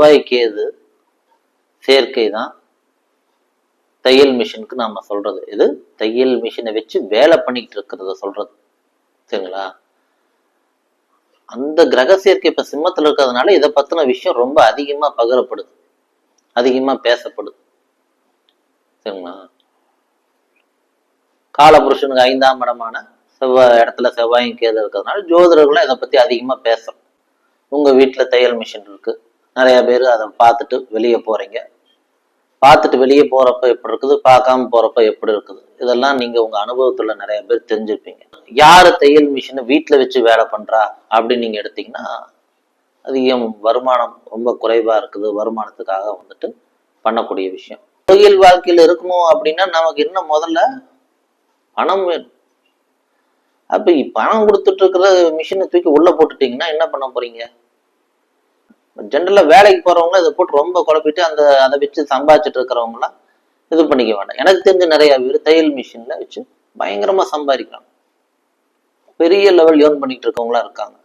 செவ்வாய் கேது சேர்க்கை தான். தையல் மிஷினுக்கு நாம சொல்றது. இது தையல் மிஷினை வச்சு வேலை பண்ணிக்கிட்டு இருக்கிறத சொல்றது. சரிங்களா? அந்த கிரக சேர்க்கை இப்ப சிம்மத்துல இருக்கிறதுனால இதை பத்தின விஷயம் ரொம்ப அதிகமா பகிரப்படுது. அதிகமா பேசப்படுது. சரிங்களா? காலபுருஷனுக்கு ஐந்தாம் இடமான செவ்வாய் இடத்துல செவ்வாயும் கேது இருக்கிறதுனால ஜோதிடர்களும் இதை பத்தி அதிகமா பேசுறோம். உங்க வீட்டுல தையல் மிஷின் இருக்கு. நிறைய பேர் அதை பார்த்துட்டு வெளியே போறீங்க. பார்த்துட்டு வெளியே போறப்ப எப்படி இருக்குது? பார்க்காம போறப்ப எப்படி இருக்குது? இதெல்லாம் நீங்க உங்க அனுபவத்துல நிறைய பேர் தெரிஞ்சிருப்பீங்க. யாரு தையல் மிஷினை வீட்டில் வச்சு வேலை பண்றா? அப்படின்னு நீங்க எடுத்தீங்கன்னா அதிகம் வருமானம் ரொம்ப குறைவா இருக்குது? வருமானத்துக்காக வந்துட்டு பண்ணக்கூடிய விஷயம். தொழில் வாழ்க்கையில இருக்கணும் அப்படின்னா நமக்கு என்ன முதல்ல? பணம் வேணும். அப்ப பணம் கொடுத்துட்டு இருக்கிற மிஷினை தூக்கி உள்ள போட்டுட்டீங்கன்னா என்ன பண்ண போறீங்க? ஜென்ரலா வேலைக்கு போறவங்க இதை போட்டு ரொம்ப குழப்பிட்டு அந்த அதை வச்சு சம்பாதிச்சுட்டு இருக்கிறவங்களாம் இது பண்ணிக்க வேண்டாம். எனக்கு தெரிஞ்ச நிறைய பேர் தையல் மிஷின்ல வச்சு பயங்கரமா சம்பாதிக்கிறாங்க. பெரிய லெவல் ஏர்ன் பண்ணிட்டு இருக்கவங்களா இருக்காங்க.